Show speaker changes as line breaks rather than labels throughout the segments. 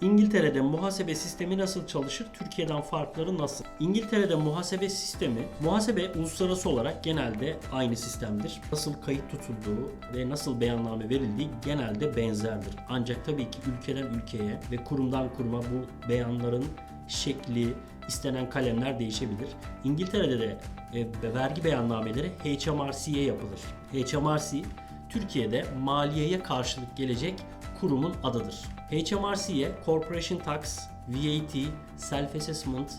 İngiltere'de muhasebe sistemi nasıl çalışır? Türkiye'den farkları nasıl? İngiltere'de muhasebe sistemi, muhasebe uluslararası olarak genelde aynı sistemdir. Nasıl kayıt tutulduğu ve nasıl beyanname verildiği genelde benzerdir. Ancak tabii ki ülkeden ülkeye ve kurumdan kuruma bu beyanların şekli, istenen kalemler değişebilir. İngiltere'de de e, vergi beyannameleri HMRC'ye yapılır. HMRC Türkiye'de maliyeye karşılık gelecek kurumun adıdır. HMRC'ye Corporation Tax, VAT, Self Assessment,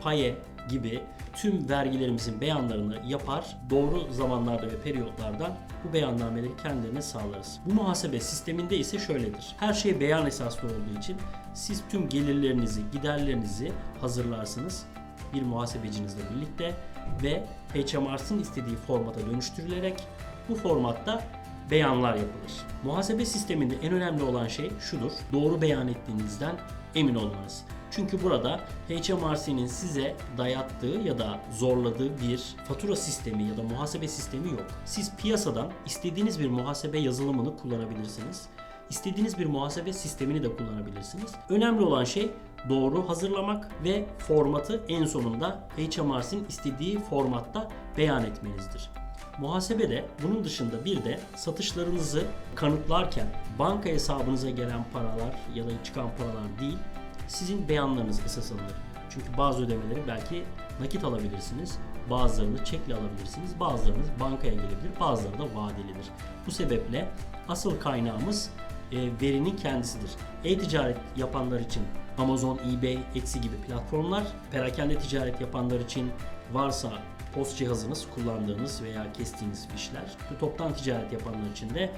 PAYE gibi tüm vergilerimizin beyanlarını yapar, doğru zamanlarda ve periyotlardan bu beyannameleri kendilerine sağlarız. Bu muhasebe sisteminde ise şöyledir. Her şey beyan esaslı olduğu için siz tüm gelirlerinizi, giderlerinizi hazırlarsınız bir muhasebecinizle birlikte ve HMRC'nin istediği formata dönüştürülerek bu formatta beyanlar yapılır. Muhasebe sisteminde en önemli olan şey şudur. Doğru beyan ettiğinizden emin olmanız. Çünkü burada HMRC'nin size dayattığı ya da zorladığı bir fatura sistemi ya da muhasebe sistemi yok. Siz piyasadan istediğiniz bir muhasebe yazılımını kullanabilirsiniz. İstediğiniz bir muhasebe sistemini de kullanabilirsiniz. Önemli olan şey doğru hazırlamak ve formatı en sonunda HMRC'nin istediği formatta beyan etmenizdir. Muhasebede bunun dışında bir de satışlarınızı kanıtlarken banka hesabınıza gelen paralar ya da çıkan paralar değil, sizin beyanlarınız esas alınır. Çünkü bazı ödemeleri belki nakit alabilirsiniz, bazılarını çekle alabilirsiniz, bazılarınız bankaya gelebilir, bazıları da vadelidir. Bu sebeple asıl kaynağımız e, verinin kendisidir. E-ticaret yapanlar için Amazon, eBay, Etsy gibi platformlar, perakende ticaret yapanlar için varsa post cihazınız kullandığınız veya kestiğiniz fişler, toptan ticaret yapanlar için de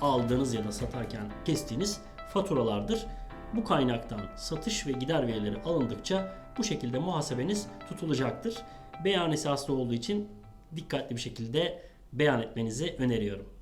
aldığınız ya da satarken kestiğiniz faturalardır. Bu kaynaktan satış ve gider verileri alındıkça bu şekilde muhasebeniz tutulacaktır. Beyan esaslı olduğu için dikkatli bir şekilde beyan etmenizi öneriyorum.